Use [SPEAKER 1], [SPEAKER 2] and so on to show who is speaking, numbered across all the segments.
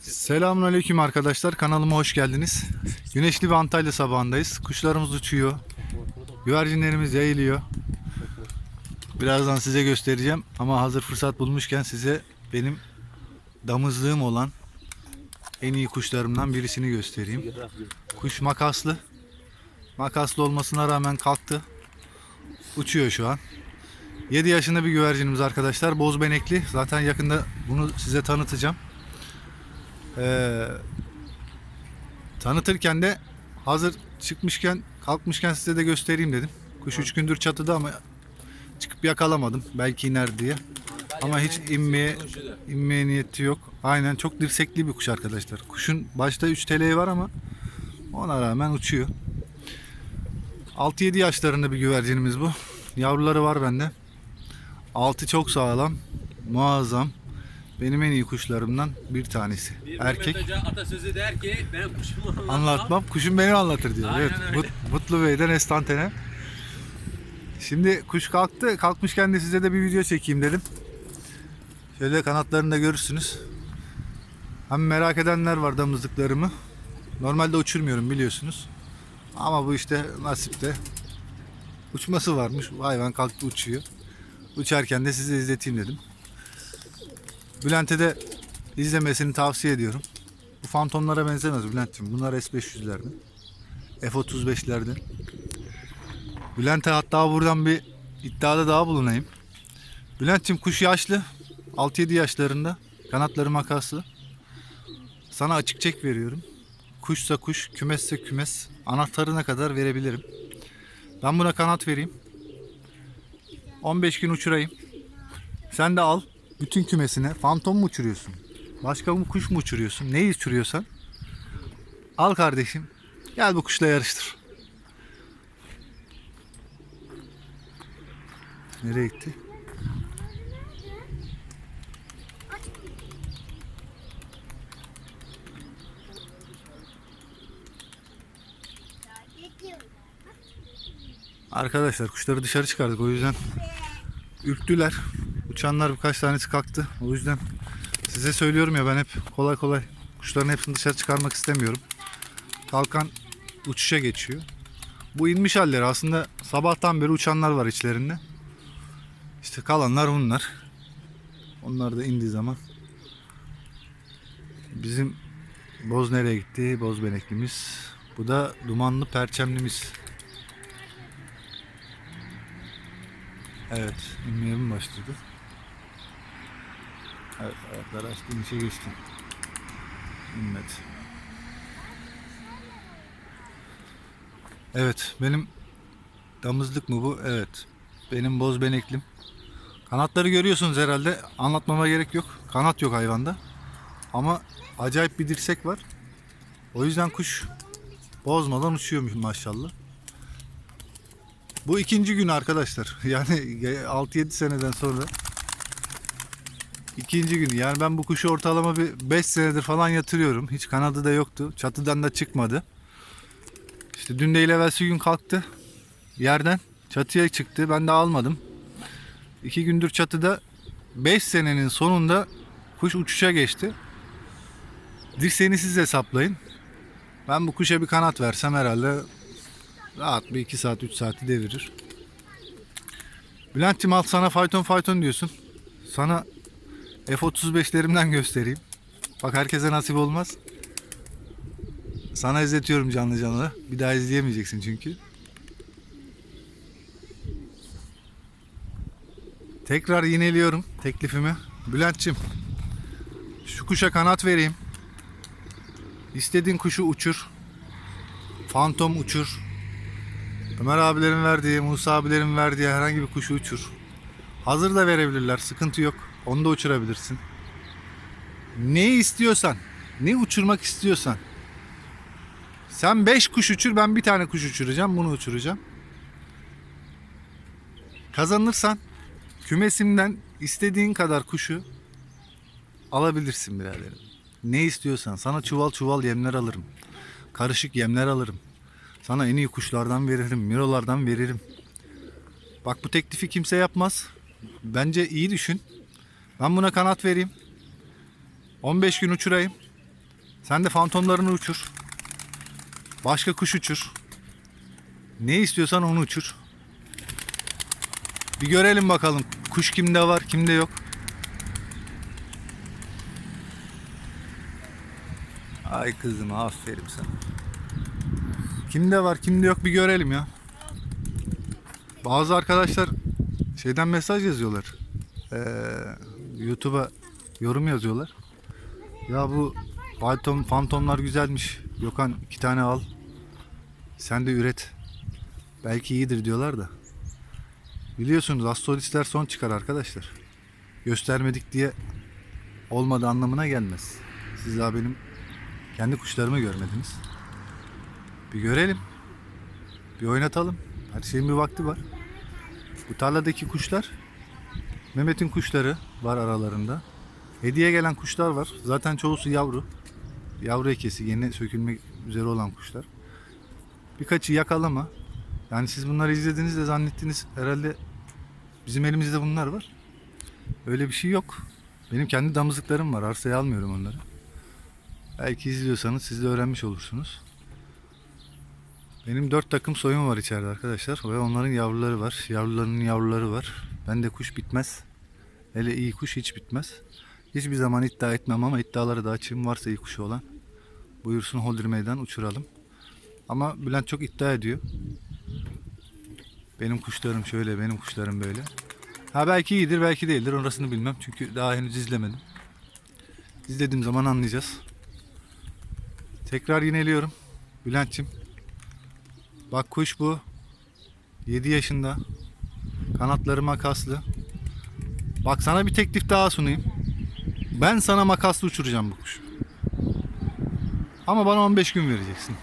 [SPEAKER 1] Selamünaleyküm arkadaşlar. Kanalıma hoş geldiniz. Güneşli bir Antalya sabahındayız. Kuşlarımız uçuyor. Güvercinlerimiz yayılıyor. Birazdan size göstereceğim ama hazır fırsat bulmuşken size benim damızlığım olan en iyi kuşlarımdan birisini göstereyim. Kuş makaslı. Makaslı olmasına rağmen kalktı. Uçuyor şu an. 7 yaşında bir güvercinimiz arkadaşlar. Boz benekli. Zaten yakında bunu size tanıtacağım. Ee, tanıtırken de hazır çıkmışken kalkmışken size de göstereyim dedim. Kuş 3 gündür çatıda ama çıkıp yakalamadım. Belki iner diye. Ama hiç inmeye inmeye niyeti yok. Aynen çok dirsekli bir kuş arkadaşlar. Kuşun başta 3 TL'yi var ama ona rağmen uçuyor. 6-7 yaşlarında bir güvercinimiz bu. Yavruları var bende. Altı çok sağlam. Muazzam. Benim en iyi kuşlarımdan bir tanesi.
[SPEAKER 2] Bir
[SPEAKER 1] Erkek.
[SPEAKER 2] Hoca atasözü der ki ben kuşumu anlatmam.
[SPEAKER 1] Anlatmam. Kuşum beni anlatır diyor.
[SPEAKER 2] Aynen
[SPEAKER 1] evet.
[SPEAKER 2] öyle.
[SPEAKER 1] Mut- Mutlu Bey'den Estantene. Şimdi kuş kalktı. Kalkmışken de size de bir video çekeyim dedim. Şöyle kanatlarını da görürsünüz. Hem merak edenler var damızlıklarımı. Normalde uçurmuyorum biliyorsunuz. Ama bu işte nasipte. Uçması varmış. Hayvan kalktı uçuyor. Uçarken de size izleteyim dedim. Bülent'e de izlemesini tavsiye ediyorum. Bu fantomlara benzemez Bülent'ciğim. Bunlar S500'lerden. F35'lerden. Bülent'e hatta buradan bir iddiada daha bulunayım. Bülent'ciğim kuş yaşlı. 6-7 yaşlarında. Kanatları makaslı. Sana açık çek veriyorum. Kuşsa kuş, kümesse kümes. Anahtarına kadar verebilirim. Ben buna kanat vereyim. 15 gün uçurayım. Sen de al. Bütün kümesine. Fantom mu uçuruyorsun? Başka bir kuş mu uçuruyorsun? Neyi uçuruyorsan? Al kardeşim. Gel bu kuşla yarıştır. Nereye gitti? Arkadaşlar kuşları dışarı çıkardık o yüzden ürktüler. Uçanlar birkaç tanesi kalktı. O yüzden size söylüyorum ya ben hep kolay kolay kuşların hepsini dışarı çıkarmak istemiyorum. Kalkan uçuşa geçiyor. Bu inmiş halleri aslında sabahtan beri uçanlar var içlerinde. İşte kalanlar bunlar. Onlar da indiği zaman bizim boz nereye gitti? Boz beneklimiz. Bu da dumanlı perçemlimiz. Evet, inmeye mi başladı? Evet, ayakları açtı, inişe geçti. İnmedi. Evet, benim damızlık mı bu? Evet. Benim boz beneklim. Kanatları görüyorsunuz herhalde. Anlatmama gerek yok. Kanat yok hayvanda. Ama acayip bir dirsek var. O yüzden kuş bozmadan uçuyormuş maşallah. Bu ikinci gün arkadaşlar. Yani 6-7 seneden sonra ikinci gün. Yani ben bu kuşu ortalama bir 5 senedir falan yatırıyorum. Hiç kanadı da yoktu. Çatıdan da çıkmadı. İşte dün değil evvelsi gün kalktı. Yerden çatıya çıktı. Ben de almadım. İki gündür çatıda 5 senenin sonunda kuş uçuşa geçti. Dirseğini siz hesaplayın. Ben bu kuşa bir kanat versem herhalde Rahat bir 2 saat 3 saati devirir. Bülent'cim al sana fayton fayton diyorsun. Sana F-35'lerimden göstereyim. Bak herkese nasip olmaz. Sana izletiyorum canlı canlı. Bir daha izleyemeyeceksin çünkü. Tekrar yineliyorum teklifimi. Bülent'cim şu kuşa kanat vereyim. İstediğin kuşu uçur. Fantom uçur. Ömer abilerin verdiği, Musa abilerin verdiği herhangi bir kuşu uçur. Hazır da verebilirler, sıkıntı yok. Onu da uçurabilirsin. Neyi istiyorsan, ne uçurmak istiyorsan. Sen 5 kuş uçur, ben bir tane kuş uçuracağım, bunu uçuracağım. Kazanırsan kümesimden istediğin kadar kuşu alabilirsin biraderim. Ne istiyorsan, sana çuval çuval yemler alırım. Karışık yemler alırım. Sana en iyi kuşlardan veririm, mirolardan veririm. Bak bu teklifi kimse yapmaz. Bence iyi düşün. Ben buna kanat vereyim. 15 gün uçurayım. Sen de fantomlarını uçur. Başka kuş uçur. Ne istiyorsan onu uçur. Bir görelim bakalım kuş kimde var kimde yok. Ay kızım aferin sana. Kimde var kimde yok bir görelim ya. Bazı arkadaşlar şeyden mesaj yazıyorlar. Ee, YouTube'a yorum yazıyorlar. Ya bu Phantom, fantomlar güzelmiş. Gökhan iki tane al. Sen de üret. Belki iyidir diyorlar da. Biliyorsunuz astrolistler son çıkar arkadaşlar. Göstermedik diye olmadı anlamına gelmez. Siz daha benim kendi kuşlarımı görmediniz. Bir görelim. Bir oynatalım. Her şeyin bir vakti var. Bu tarladaki kuşlar Mehmet'in kuşları var aralarında. Hediye gelen kuşlar var. Zaten çoğusu yavru. Yavru ekesi yeni sökülmek üzere olan kuşlar. Birkaçı yakalama. Yani siz bunları izlediğinizde zannettiniz herhalde bizim elimizde bunlar var. Öyle bir şey yok. Benim kendi damızlıklarım var. Arsaya almıyorum onları. Belki izliyorsanız siz de öğrenmiş olursunuz. Benim dört takım soyum var içeride arkadaşlar ve onların yavruları var. Yavrularının yavruları var. Ben de kuş bitmez. Hele iyi kuş hiç bitmez. Hiçbir zaman iddia etmem ama iddiaları da açayım. Varsa iyi kuşu olan buyursun Holder Meydan uçuralım. Ama Bülent çok iddia ediyor. Benim kuşlarım şöyle, benim kuşlarım böyle. Ha belki iyidir, belki değildir. Orasını bilmem. Çünkü daha henüz izlemedim. İzlediğim zaman anlayacağız. Tekrar yineliyorum. Bülent'çim. Bak kuş bu. 7 yaşında. Kanatları makaslı. Bak sana bir teklif daha sunayım. Ben sana makaslı uçuracağım bu kuşu. Ama bana 15 gün vereceksin.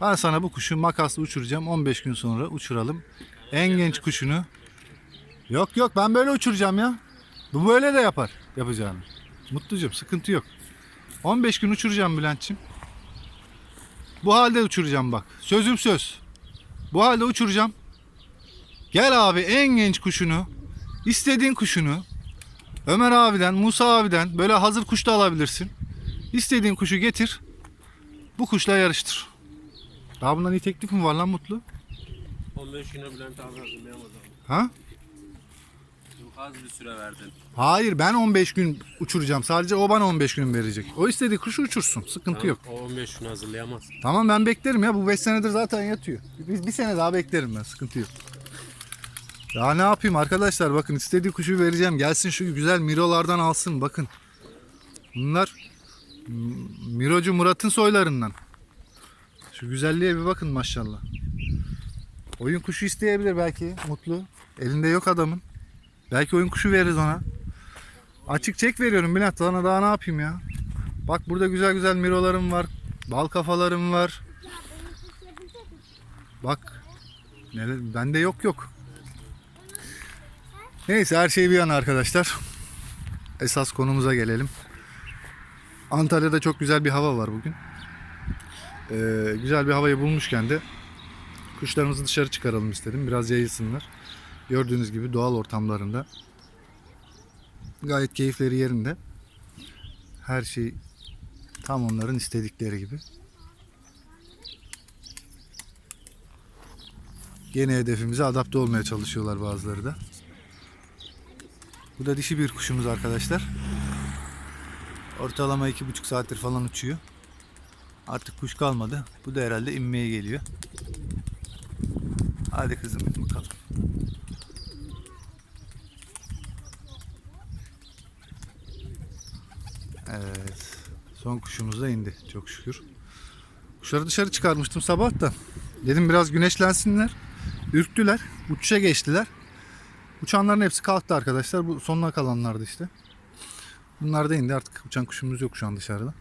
[SPEAKER 1] Ben sana bu kuşu makaslı uçuracağım. 15 gün sonra uçuralım. En genç kuşunu. Yok yok ben böyle uçuracağım ya. Bu böyle de yapar yapacağını. Mutlucum sıkıntı yok. 15 gün uçuracağım Bülent'ciğim. Bu halde uçuracağım bak. Sözüm söz. Bu halde uçuracağım. Gel abi en genç kuşunu, istediğin kuşunu Ömer abiden, Musa abiden böyle hazır kuş da alabilirsin. İstediğin kuşu getir. Bu kuşla yarıştır. Daha bundan iyi teklif mi var lan Mutlu?
[SPEAKER 2] 15 güne Bülent abi hazırlayamaz abi.
[SPEAKER 1] Ha?
[SPEAKER 2] Çok az bir süre verdin.
[SPEAKER 1] Hayır ben 15 gün uçuracağım. Sadece o bana 15 gün verecek. O istediği kuşu uçursun. Sıkıntı yok.
[SPEAKER 2] O 15 gün hazırlayamaz.
[SPEAKER 1] Tamam ben beklerim ya. Bu 5 senedir zaten yatıyor. Bir, bir sene daha beklerim ben. Sıkıntı yok. Ya ne yapayım arkadaşlar bakın istediği kuşu vereceğim. Gelsin şu güzel mirolardan alsın bakın. Bunlar Mirocu Murat'ın soylarından. Şu güzelliğe bir bakın maşallah. Oyun kuşu isteyebilir belki mutlu. Elinde yok adamın. Belki oyun kuşu veririz ona. Açık çek veriyorum Bülent. Sana daha ne yapayım ya? Bak burada güzel güzel mirolarım var. Bal kafalarım var. Bak. Neler, bende yok yok. Neyse her şey bir yana arkadaşlar. Esas konumuza gelelim. Antalya'da çok güzel bir hava var bugün. Ee, güzel bir havayı bulmuşken de kuşlarımızı dışarı çıkaralım istedim. Biraz yayılsınlar. Gördüğünüz gibi doğal ortamlarında gayet keyifleri yerinde. Her şey tam onların istedikleri gibi. Yeni hedefimize adapte olmaya çalışıyorlar bazıları da. Bu da dişi bir kuşumuz arkadaşlar. Ortalama iki buçuk saattir falan uçuyor. Artık kuş kalmadı. Bu da herhalde inmeye geliyor. Hadi kızım bakalım. Evet. Son kuşumuz da indi çok şükür. Kuşları dışarı çıkarmıştım sabah da. Dedim biraz güneşlensinler. Ürktüler. Uçuşa geçtiler. Uçanların hepsi kalktı arkadaşlar. Bu sonuna kalanlardı işte. Bunlar da indi. Artık uçan kuşumuz yok şu an dışarıda.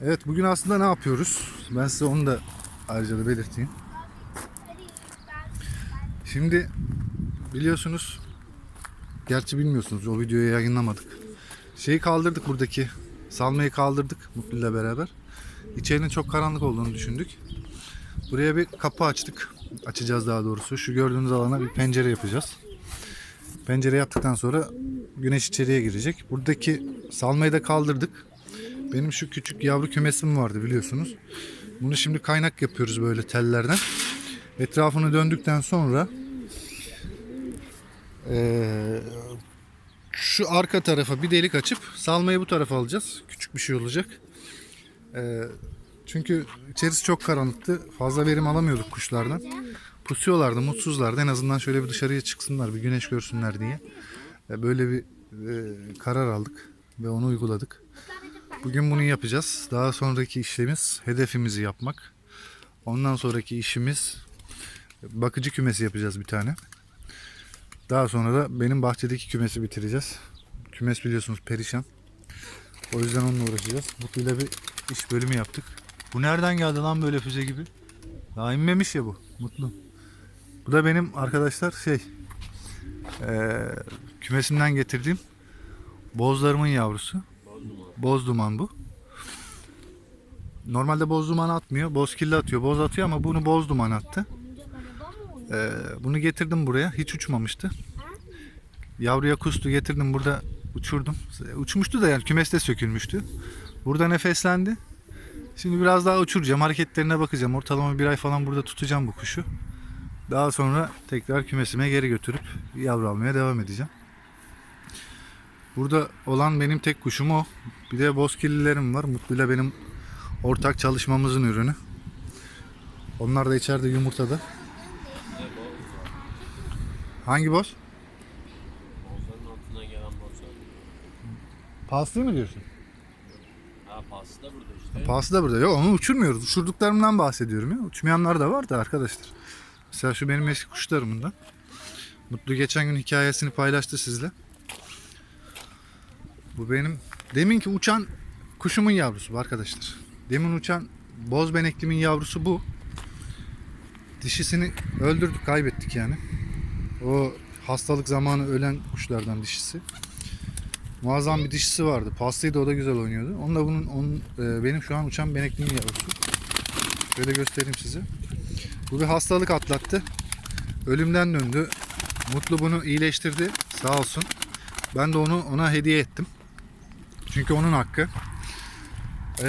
[SPEAKER 1] Evet bugün aslında ne yapıyoruz? Ben size onu da ayrıca da belirteyim. Şimdi biliyorsunuz gerçi bilmiyorsunuz o videoyu yayınlamadık. Şeyi kaldırdık buradaki salmayı kaldırdık Mutlu ile beraber. İçerinin çok karanlık olduğunu düşündük. Buraya bir kapı açtık. Açacağız daha doğrusu. Şu gördüğünüz alana bir pencere yapacağız. Pencere yaptıktan sonra güneş içeriye girecek. Buradaki salmayı da kaldırdık. Benim şu küçük yavru kümesim vardı biliyorsunuz. Bunu şimdi kaynak yapıyoruz böyle tellerden. Etrafını döndükten sonra eee, şu arka tarafa bir delik açıp salmayı bu tarafa alacağız. Küçük bir şey olacak. Eee, çünkü içerisi çok karanlıktı. Fazla verim alamıyorduk kuşlardan. Pusuyorlardı, mutsuzlardı. En azından şöyle bir dışarıya çıksınlar, bir güneş görsünler diye. E, Böyle bir e, karar aldık ve onu uyguladık. Bugün bunu yapacağız. Daha sonraki işlemimiz hedefimizi yapmak. Ondan sonraki işimiz bakıcı kümesi yapacağız bir tane. Daha sonra da benim bahçedeki kümesi bitireceğiz. Kümes biliyorsunuz perişan. O yüzden onunla uğraşacağız. Mutlu'yla bir iş bölümü yaptık. Bu nereden geldi lan böyle füze gibi? Daha inmemiş ya bu. Mutlu. Bu da benim arkadaşlar şey eee kümesimden getirdiğim bozlarımın yavrusu. Boz duman bu. Normalde boz duman atmıyor. Boz kirli atıyor. Boz atıyor ama bunu boz duman attı. Ee, bunu getirdim buraya. Hiç uçmamıştı. Yavruya kustu getirdim burada uçurdum. Uçmuştu da yani kümeste sökülmüştü. Burada nefeslendi. Şimdi biraz daha uçuracağım. Hareketlerine bakacağım. Ortalama bir ay falan burada tutacağım bu kuşu. Daha sonra tekrar kümesime geri götürüp yavru almaya devam edeceğim. Burada olan benim tek kuşum o. Bir de bozkirlilerim var. Mutlu'yla benim ortak çalışmamızın ürünü. Onlar da içeride yumurtada. Hangi boz?
[SPEAKER 2] Bozların altından gelen bozlar.
[SPEAKER 1] Paslı mı diyorsun?
[SPEAKER 2] Ha pası da burada işte.
[SPEAKER 1] Pahası da burada. Yok onu uçurmuyoruz. Uçurduklarımdan bahsediyorum ya. Uçmayanlar da var da arkadaşlar. Mesela şu benim eski kuşlarımdan. Mutlu geçen gün hikayesini paylaştı sizle. Bu benim deminki uçan kuşumun yavrusu bu arkadaşlar. Demin uçan boz beneklimin yavrusu bu. Dişisini öldürdük, kaybettik yani. O hastalık zamanı ölen kuşlardan dişisi. Muazzam bir dişisi vardı. Paslıydı o da güzel oynuyordu. Onun da bunun onun, e, benim şu an uçan benekliğin yavrusu. Şöyle göstereyim size. Bu bir hastalık atlattı. Ölümden döndü. Mutlu bunu iyileştirdi. Sağ olsun. Ben de onu ona hediye ettim. Çünkü onun hakkı. E,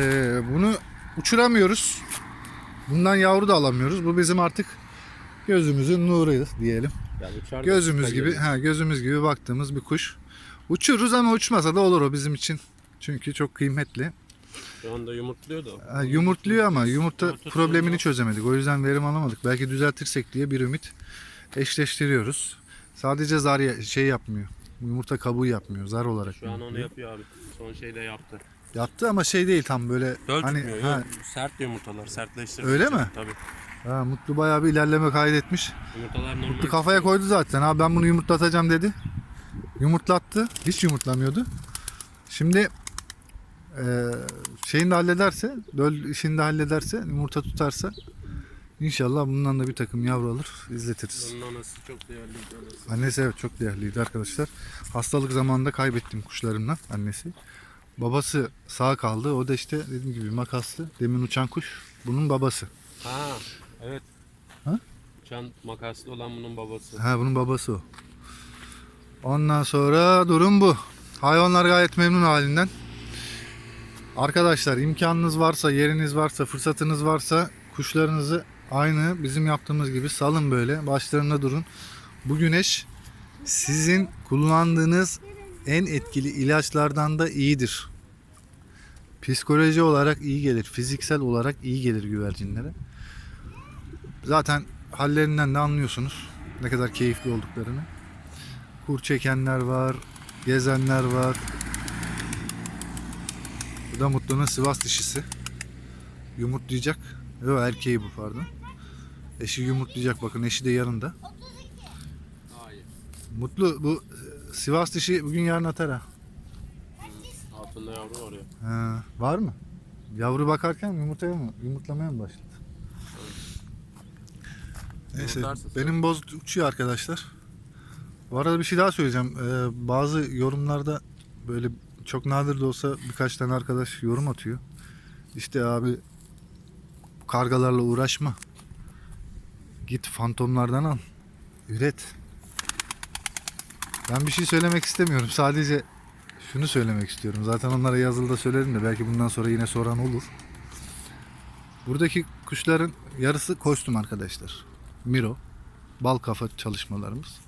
[SPEAKER 1] bunu uçuramıyoruz. Bundan yavru da alamıyoruz. Bu bizim artık gözümüzün nuruydu diyelim.
[SPEAKER 2] Yani
[SPEAKER 1] Gözümüz gibi, ha gözümüz gibi baktığımız bir kuş. Uçururuz ama uçmasa da olur o bizim için. Çünkü çok kıymetli.
[SPEAKER 2] Şu anda yumurtluyor da.
[SPEAKER 1] Ha, yumurtluyor ama yumurta
[SPEAKER 2] Yumurta
[SPEAKER 1] problemini çözemedik. O yüzden verim alamadık. Belki düzeltirsek diye bir ümit eşleştiriyoruz. Sadece zar ya- şey yapmıyor. Yumurta kabuğu yapmıyor. Zar olarak.
[SPEAKER 2] Şu an onu yapıyor abi. Son şeyde yaptı.
[SPEAKER 1] Yaptı ama şey değil tam böyle hani ha.
[SPEAKER 2] Sert yumurtalar. Sertleştirdi.
[SPEAKER 1] Öyle mi?
[SPEAKER 2] Tabii.
[SPEAKER 1] ha, Mutlu bayağı bir ilerleme kaydetmiş.
[SPEAKER 2] Yumurtalar normal.
[SPEAKER 1] Mutlu kafaya koydu zaten. Abi ben bunu yumurtlatacağım dedi. Yumurtlattı. Hiç yumurtlamıyordu. Şimdi eee şeyini de hallederse, döl işini de hallederse, yumurta tutarsa inşallah bundan da bir takım yavru alır, izletiriz.
[SPEAKER 2] Onun anası çok değerli. Anası.
[SPEAKER 1] Annesi evet çok değerliydi arkadaşlar. Hastalık zamanında kaybettim kuşlarımdan annesi. Babası sağ kaldı. O da işte dediğim gibi makaslı. Demin uçan kuş. Bunun babası.
[SPEAKER 2] Ha evet.
[SPEAKER 1] Ha?
[SPEAKER 2] Uçan makaslı olan bunun babası.
[SPEAKER 1] Ha bunun babası o. Ondan sonra durum bu. Hayvanlar gayet memnun halinden. Arkadaşlar imkanınız varsa, yeriniz varsa, fırsatınız varsa kuşlarınızı aynı bizim yaptığımız gibi salın böyle. Başlarında durun. Bu güneş sizin kullandığınız en etkili ilaçlardan da iyidir. Psikoloji olarak iyi gelir, fiziksel olarak iyi gelir güvercinlere. Zaten hallerinden de anlıyorsunuz ne kadar keyifli olduklarını. Kur çekenler var, gezenler var. Bu da Mutlu'nun Sivas dişisi. Yumurtlayacak. Yok erkeği bu pardon. Eşi yumurtlayacak bakın eşi de yanında. Mutlu bu e, Sivas dişi bugün yarın atar ha.
[SPEAKER 2] Altında yavru var ya.
[SPEAKER 1] Ha, var mı? Yavru bakarken yumurtaya mı? Yumurtlamaya mı başladı? Neyse benim boz uçuyor arkadaşlar. Bu arada bir şey daha söyleyeceğim. Ee, bazı yorumlarda böyle çok nadir de olsa birkaç tane arkadaş yorum atıyor. İşte abi kargalarla uğraşma. Git fantomlardan al. Üret. Ben bir şey söylemek istemiyorum. Sadece şunu söylemek istiyorum. Zaten onlara yazılıda söyledim de belki bundan sonra yine soran olur. Buradaki kuşların yarısı kostüm arkadaşlar. Miro, bal kafa çalışmalarımız.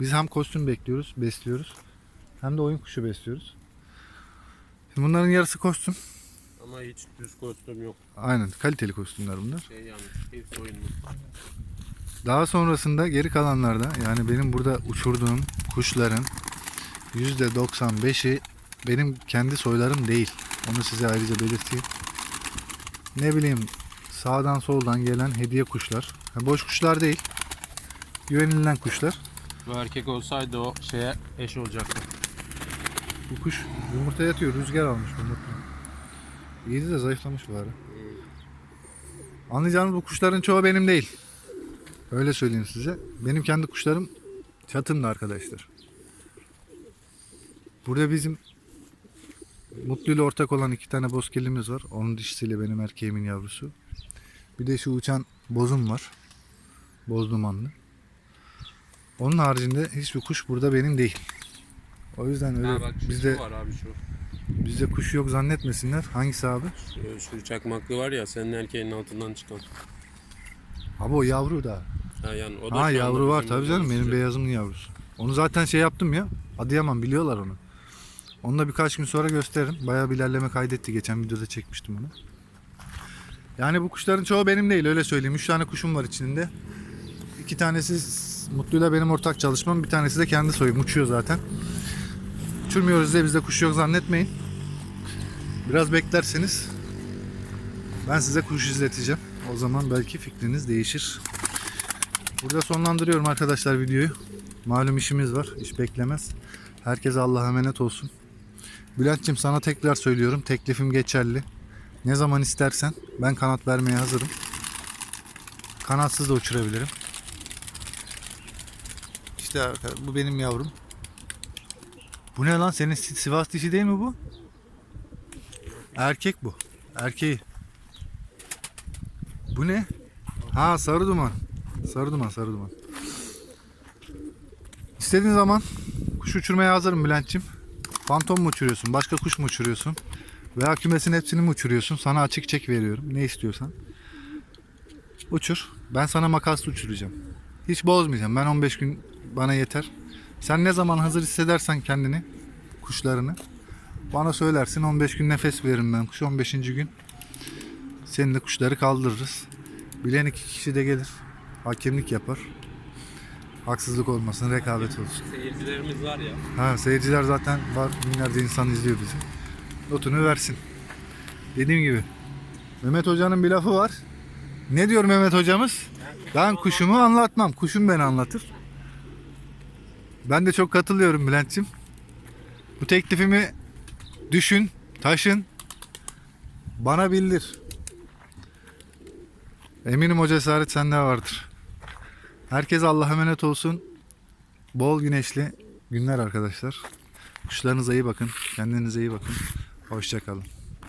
[SPEAKER 1] Biz hem kostüm bekliyoruz, besliyoruz. Hem de oyun kuşu besliyoruz. Şimdi bunların yarısı kostüm.
[SPEAKER 2] Ama hiç düz kostüm yok.
[SPEAKER 1] Aynen kaliteli kostümler bunlar.
[SPEAKER 2] Şey yani hepsi oyunlu.
[SPEAKER 1] Daha sonrasında geri kalanlarda yani benim burada uçurduğum kuşların %95'i benim kendi soylarım değil. Onu size ayrıca belirteyim. Ne bileyim sağdan soldan gelen hediye kuşlar. Ha, boş kuşlar değil. Güvenilen kuşlar.
[SPEAKER 2] Bu erkek olsaydı o şeye eş olacaktı.
[SPEAKER 1] Bu kuş yumurta yatıyor. Rüzgar almış yumurta. İyiydi de zayıflamış bu ara. Anlayacağınız bu kuşların çoğu benim değil. Öyle söyleyeyim size. Benim kendi kuşlarım çatımda arkadaşlar. Burada bizim Mutlu ile ortak olan iki tane bozkirlimiz var. Onun dişisiyle benim erkeğimin yavrusu. Bir de şu uçan bozum var. Boz dumanlı. Onun haricinde hiçbir kuş burada benim değil. O yüzden öyle
[SPEAKER 2] Ha bak
[SPEAKER 1] bizde
[SPEAKER 2] var abi şu.
[SPEAKER 1] bizde kuş yok zannetmesinler. Hangisi abi?
[SPEAKER 2] Şu, şu çakmaklı var ya senin erkeğin altından çıkan.
[SPEAKER 1] Abi o yavru da.
[SPEAKER 2] Ha yani o da
[SPEAKER 1] Ha yavru var tabii canım benim beyazımın yavrusu. Onu zaten şey yaptım ya. Adıyaman biliyorlar onu. Onu da birkaç gün sonra gösteririm. Bayağı bir ilerleme kaydetti. Geçen videoda çekmiştim onu. Yani bu kuşların çoğu benim değil öyle söyleyeyim. Üç tane kuşum var içinde. İki tanesi Mutlu'yla benim ortak çalışmam. Bir tanesi de kendi soyum. Uçuyor zaten. Uçurmuyoruz diye bizde kuş yok zannetmeyin. Biraz beklerseniz ben size kuş izleteceğim. O zaman belki fikriniz değişir. Burada sonlandırıyorum arkadaşlar videoyu. Malum işimiz var. İş beklemez. Herkese Allah'a emanet olsun. Bülent'ciğim sana tekrar söylüyorum. Teklifim geçerli. Ne zaman istersen ben kanat vermeye hazırım. Kanatsız da uçurabilirim. Arka- bu benim yavrum. Bu ne lan? Senin Si- Sivas dişi değil mi bu? Erkek bu. Erkeği. Bu ne? Ha sarı duman. Sarı duman, sarı duman. İstediğin zaman kuş uçurmaya hazırım Bülent'ciğim. Fantom mu uçuruyorsun, başka kuş mu uçuruyorsun? Veya kümesin hepsini mi uçuruyorsun? Sana açık çek veriyorum. Ne istiyorsan. Uçur. Ben sana makaslı uçuracağım. Hiç bozmayacağım. Ben 15 gün bana yeter. Sen ne zaman hazır hissedersen kendini, kuşlarını bana söylersin. 15 gün nefes veririm ben kuş. 15. gün seninle kuşları kaldırırız. Bilen iki kişi de gelir. Hakemlik yapar. Haksızlık olmasın, rekabet olsun.
[SPEAKER 2] Seyircilerimiz var ya.
[SPEAKER 1] Ha seyirciler zaten var. Binlerce insan izliyor bizi. Notunu versin. Dediğim gibi. Mehmet Hoca'nın bir lafı var. Ne diyor Mehmet Hocamız? Ben kuşumu anlatmam. Kuşum beni anlatır. Ben de çok katılıyorum Bülent'ciğim. Bu teklifimi düşün, taşın. Bana bildir. Eminim o cesaret sende vardır. Herkes Allah'a emanet olsun. Bol güneşli günler arkadaşlar. Kuşlarınıza iyi bakın. Kendinize iyi bakın. Hoşçakalın.